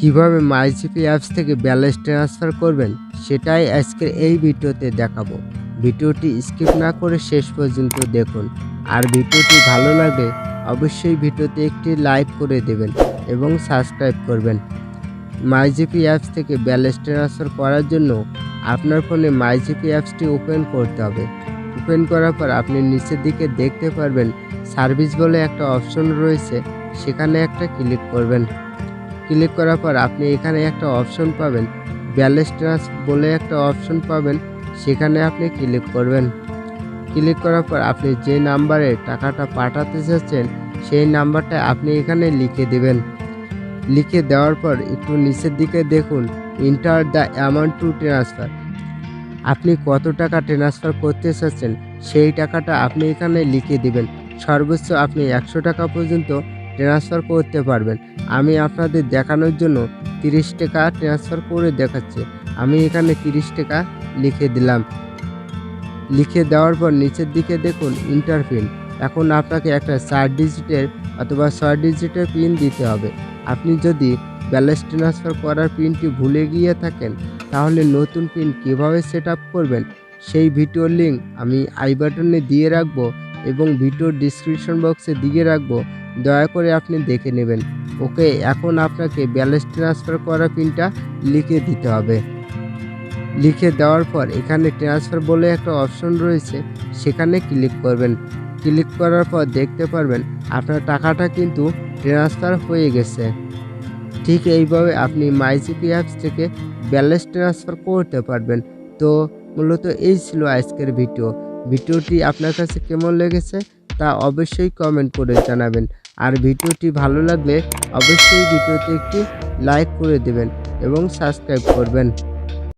কীভাবে MyGP apps থেকে balance transfer করবেন, সেটাই আজকের এই ভিডিওতে দেখাবো। ভিডিওটি স্কিপ না করে শেষ পর্যন্ত দেখুন। আর ভিডিওটি ভালো লাগলে অবশ্যই ভিডিওতে একটি লাইক করে দেবেন এবং সাবস্ক্রাইব করবেন। মাইজিপি অ্যাপস থেকে ব্যালেন্স ট্রান্সফার করার জন্য আপনার ফোনে মাইজিপি অ্যাপসটি ওপেন করতে হবে। ওপেন করার পর আপনি নিচের দিকে দেখতে পারবেন সার্ভিস বলে একটা অপশন রয়েছে, সেখানে একটা ক্লিক করবেন। ক্লিক করার পর আপনি এখানে একটা অপশন পাবেন, ব্যালেন্স ট্রান্স বলে একটা অপশন পাবেন, সেখানে আপনি ক্লিক করবেন। ক্লিক করার পর আপনি যে নাম্বারে টাকাটা পাঠাতে চাচ্ছেন, সেই নাম্বারটা আপনি এখানে লিখে দেবেন। লিখে দেওয়ার পর একটু নিচের দিকে দেখুন enter the amount to transfer আপনি কত টাকা ট্রান্সফার করতে চাচ্ছেন, সেই টাকাটা আপনি এখানে লিখে দিবেন। সর্বোচ্চ আপনি একশো টাকা পর্যন্ত ট্রান্সফার করতে পারবেন। আমি আপনাদের দেখানোর জন্য তিরিশ টাকা ট্রান্সফার করে দেখাচ্ছি। আমি এখানে তিরিশ টাকা লিখে দিলাম। লিখে দেওয়ার পর নিচের দিকে দেখুন ইন্টার পিন এখন আপনাকে একটা চার ডিজিটের অথবা ছয় ডিজিটের পিন দিতে হবে। আপনি যদি ব্যালেন্স ট্রান্সফার করার পিনটি ভুলে গিয়ে থাকেন, তাহলে নতুন পিন কীভাবে সেট করবেন, সেই ভিডিওর লিঙ্ক আমি আই বাটনে দিয়ে রাখব। এবং ভিডিওর ডিসক্রিপশন বক্সে দিয়ে রাখব। দয়া করে আপনি দেখে নেবেন। ওকে, এখন আপনাকে ব্যালেন্স ট্রান্সফার করা পিনটা লিখে দিতে হবে। লিখে দেওয়ার পর এখানে ট্রান্সফার বলে একটা অপশন রয়েছে, সেখানে ক্লিক করবেন। ক্লিক করার পর দেখতে পারবেন আপনার টাকাটা কিন্তু ট্রান্সফার হয়ে গেছে। ঠিক এইভাবে আপনি মাইজিপি অ্যাপস থেকে ব্যালেন্স ট্রান্সফার করতে পারবেন। তো মূলত এই ছিল আজকের ভিডিও ভিডিওটি আপনার কাছে কেমন লেগেছে তা অবশ্যই কমেন্ট করে জানাবেন। আর ভিডিওটি ভালো লাগলে অবশ্যই ভিডিওতে একটি লাইক করে দেবেন এবং সাবস্ক্রাইব করবেন।